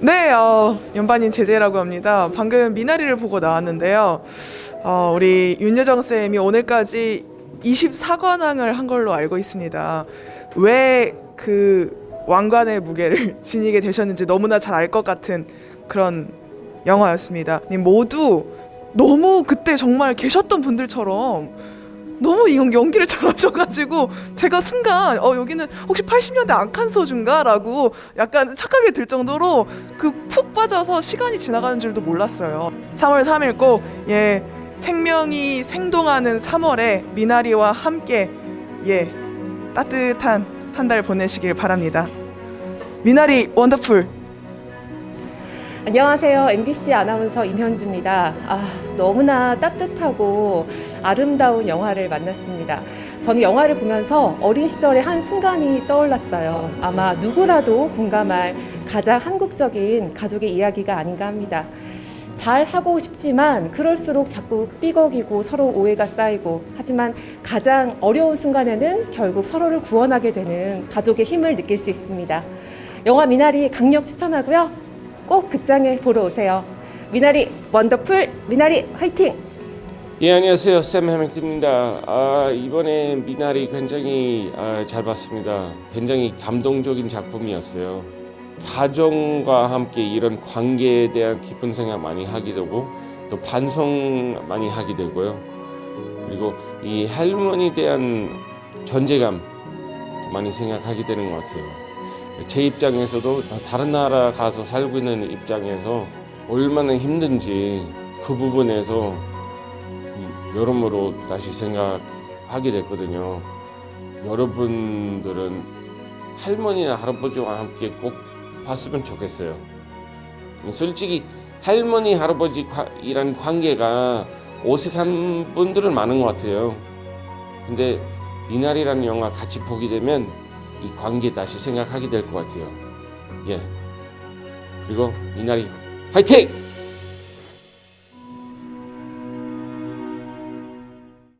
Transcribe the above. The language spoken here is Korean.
네, 어, 연반인 제재라고 합니다. 방금 미나리를 보고 나왔는데요. 어, 우리 윤여정 쌤이 오늘까지 24관왕을 한 걸로 알고 있습니다. 왜 그 왕관의 무게를 지니게 되셨는지 너무나 잘 알 것 같은 그런 영화였습니다. 님 모두 너무 그때 정말 계셨던 분들처럼 너무 이 연- 연기를 잘하셔가지고 제가 순간 어 여기는 혹시 80년대 안칸소주인가라고 약간 착각이 들 정도로 그 푹 빠져서 시간이 지나가는 줄도 몰랐어요. 3월 3일 꼭예 생명이 생동하는 3월에 미나리와 함께 예 따뜻한 한 달 보내시길 바랍니다. 미나리 원더풀 안녕하세요. MBC 아나운서 임현주입니다. 아, 너무나 따뜻하고 아름다운 영화를 만났습니다. 저는 영화를 보면서 어린 시절의 한 순간이 떠올랐어요. 아마 누구라도 공감할 가장 한국적인 가족의 이야기가 아닌가 합니다. 잘 하고 싶지만 그럴수록 자꾸 삐걱이고 서로 오해가 쌓이고 하지만 가장 어려운 순간에는 결국 서로를 구원하게 되는 가족의 힘을 느낄 수 있습니다. 영화 미나리 강력 추천하고요. 꼭 극장에 보러 오세요. 미나리 원더풀 미나리 화이팅! 예 안녕하세요 샘 해밍트입니다. 아 이번에 미나리 굉장히 아, 잘 봤습니다. 굉장히 감동적인 작품이었어요. 가정과 함께 이런 관계에 대한 깊은 생각 많이 하게 되고 또 반성 많이 하게 되고요. 그리고 이 할머니에 대한 존재감 많이 생각하게 되는 것 같아요. 제 입장에서도 다른 나라 가서 살고 있는 입장에서 얼마나 힘든지 그 부분에서 이- 여러모로 다시 생각하게 됐거든요. 여러분들은 할머니나 할아버지와 함께 꼭 봤으면 좋겠어요. 솔직히 할머니 할아버지이란 관계가 어색한 분들은 많은 것 같아요. 근데 이날이라는 영화 같이 보게 되면 이 관계 다시 생각하게 될 것 같아요. 예. 그리고 이날이 화이팅!